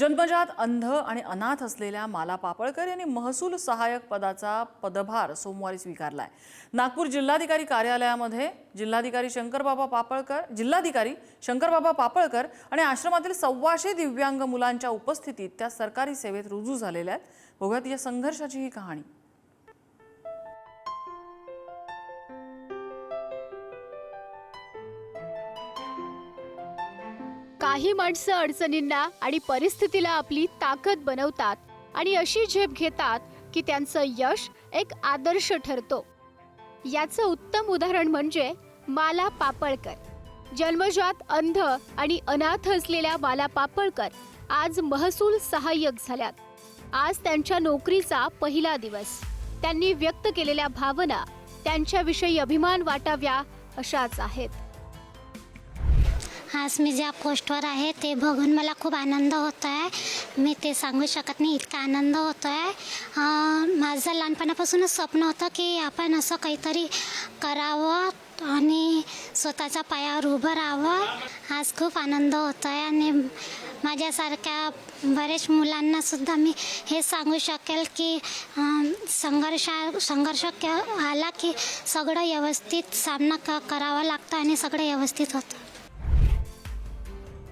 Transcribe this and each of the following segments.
जन्मजात अंध आणि अनाथ असलेल्या माला पापळकर यांनी महसूल सहाय्यक पदाचा पदभार सोमवारी स्वीकारलाय. नागपूर जिल्हाधिकारी कार्यालयामध्ये जिल्हाधिकारी शंकरबाबा पापळकर जिल्हाधिकारी शंकरबाबा पापळकर आणि आश्रमातील सव्वाशे दिव्यांग मुलांच्या उपस्थितीत त्या सरकारी सेवेत रुजू झालेल्या आहेत. बघूयात या संघर्षाची ही कहाणी. काही माणसं अडचणींना आणि परिस्थितीला आपली ताकद बनवतात आणि अशी झेप घेतात की त्यांचं यश एक आदर्श ठरतो. याचं उत्तम उदाहरण म्हणजे माला पापळकर. जन्मजात अंध आणि अनाथ असलेल्या माला पापळकर आज महसूल सहाय्यक झाल्यात. आज त्यांच्या नोकरीचा पहिला दिवस. त्यांनी व्यक्त केलेल्या भावना त्यांच्याविषयी अभिमान वाटाव्या अशाच आहेत. आज मी ज्या पोस्टवर आहे ते बघून मला खूप आनंद होतो आहे मी ते सांगू शकत नाही इतका आनंद होतो आहे माझं लहानपणापासूनच स्वप्न होतं की आपण असं काहीतरी करावं आणि स्वतःच्या पायावर उभं राहावं. आज खूप आनंद होतो आहे आणि माझ्यासारख्या बरेच मुलांनासुद्धा मी हे सांगू शकेल की संघर्षा संघर्ष क आला की सगळं व्यवस्थित सामना क करावा लागतं आणि सगळं व्यवस्थित होतं.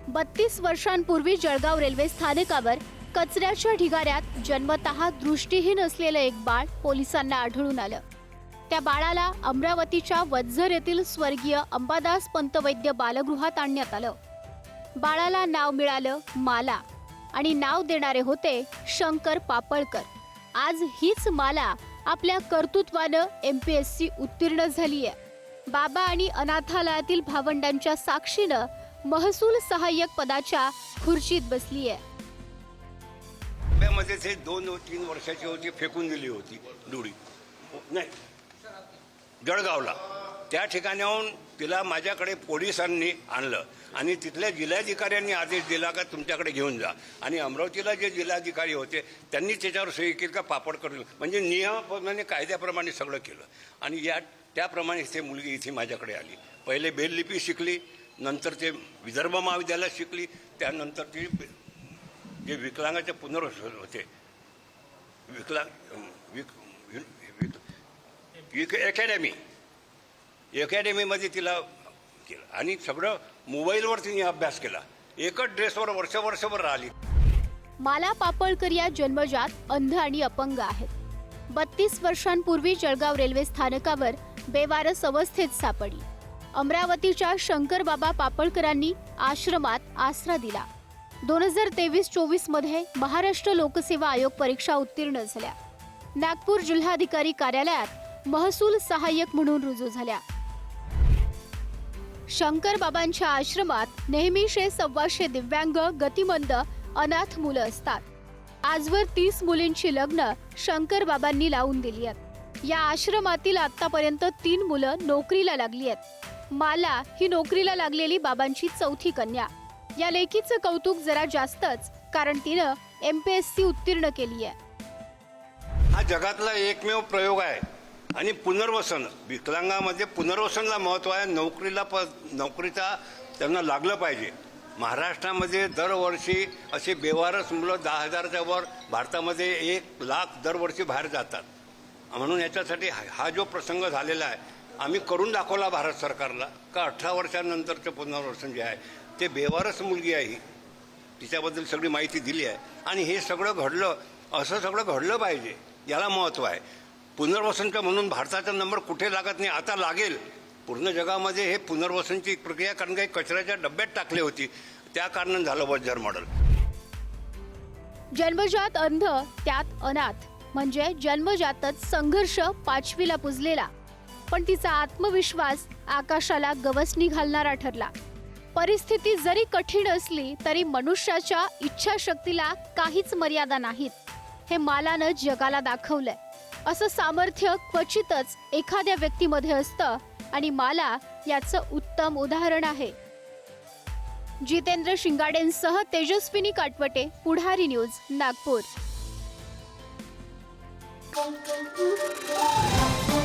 बत्तीस वर्षांपूर्वी जळगाव रेल्वे स्थानकावर कचऱ्याच्या ढिगाऱ्यात जन्मतः दृष्टीहीन असलेलं एक बाळ पोलिसांना आढळून आलं. त्या बाळाला अमरावतीच्या वज्जर येथील स्वर्गीय अंबादास पंतवैद्य बालगृहात आणण्यात आलं. बाळाला नाव मिळालं माला आणि नाव देणारे होते शंकर पापळकर. आज हीच माला आपल्या कर्तृत्वानं एम पी एस सी उत्तीर्ण झाली आहे बाबा आणि अनाथालयातील भावंडांच्या साक्षीनं महसूल सहाय्यक पदाच्या खुर्चीत बसली आहे. मध्ये ते दोन तीन वर्षाची होती फेकून दिली होती डुडी नाही. जळगावला. त्या ठिकाणाहून तिला माझ्याकडे पोलिसांनी आणलं. आणि तिथल्या जिल्हाधिकाऱ्यांनी आदेश दिला का तुमच्याकडे घेऊन जा. आणि अमरावतीला जे जिल्हाधिकारी होते त्यांनी त्याच्यावर सही केली का पापड करून. म्हणजे नियमाप्रमाणे कायद्याप्रमाणे सगळं केलं. आणि या त्याप्रमाणे ते मुलगी इथे माझ्याकडे आली. पहिले बेललिपी शिकली नंतर ते विदर्भ महाविद्यालयात शिकली त्यानंतर ती जे विकलांगाचे पुनर्वसन होते. विकलांग विक विक- विक- विक अकॅडमी अकॅडमीमध्ये तिला केलं. आणि सगळं मोबाईलवर तिने अभ्यास केला. एकच ड्रेसवर वर्ष वर्षभर राहिली. माला पापळकर या जन्मजात अंध आणि अपंग आहेत. बत्तीस वर्षांपूर्वी जळगाव रेल्वे स्थानकावर बेवारस अवस्थेत सापडली. अमरावतीच्या शंकरबाबा पापळकरांनी आश्रमात आसरा दिला. दोन हजार तेवीस चोवीसमध्ये महाराष्ट्र लोकसेवा आयोग परीक्षा उत्तीर्ण झाल्या. नागपूर जिल्हाधिकारी कार्यालयात महसूल सहाय्यक म्हणून रुजू झाल्या. शंकर बाबांच्या आश्रमात नेहमीशे सव्वाशे दिव्यांग गतिमंद अनाथ मुलं असतात. आजवर तीस मुलींची लग्न शंकर बाबांनी लावून दिली आहेत. या आश्रमातील आतापर्यंत तीन मुलं नोकरीला लागली आहेत. माला ही नोकरीला लागलेली बाबांची चौथी कन्या. या लेखीचं कौतुक जरा जास्तच कारण तिनं एम पी एस सी उत्तीर्ण केली आहे. हा जगातला एकमेव प्रयोग आहे. आणि पुनर्वसन विकलांगामध्ये पुनर्वसनला महत्त्व आहे. नोकरीला प नोकरीचा त्यांना लागलं पाहिजे. महाराष्ट्रामध्ये दरवर्षी असे बेवारस मुलं दहा हजारच्या वर भारतामध्ये एक लाख दरवर्षी बाहेर जातात. म्हणून याच्यासाठी हा जो प्रसंग झालेला आहे आम्ही करून दाखवला भारत सरकारला. का अठरा वर्षानंतरचं पुनर्वसन जे आहे ते बेवारस मुलगी आहे ही. तिच्याबद्दल सगळी माहिती दिली आहे. आणि हे सगळं घडलं असं सगळं घडलं पाहिजे याला महत्त्व आहे. पुनर्वसनचं म्हणून भारताचा नंबर कुठे लागत नाही आता लागेल. पूर्ण जगामध्ये हे पुनर्वसनची प्रक्रिया कारण काही कचऱ्याच्या डब्यात टाकली होती. त्या कारणानं झालं वज्जर मॉडेल. जन्मजात अंध त्यात अनाथ. म्हणजे जन्मजातच संघर्ष पाचवीला पुजलेला. पण तिचा आत्मविश्वास आकाशाला गवसणी घालणारा ठरला. परिस्थिती जरी कठीण असली तरी मनुष्याच्या इच्छाशक्तीला काहीच मर्यादा नाहीत. हे मालानं जगाला दाखवलंय. असं सामर्थ्य क्वचितच एखाद्या व्यक्तीमध्ये असतं आणि माला याचं उत्तम उदाहरण आहे. Jitendra शिंगाडेंसह Tejaswini Katwate Pudhari news Nagpur. pum, pum, pum.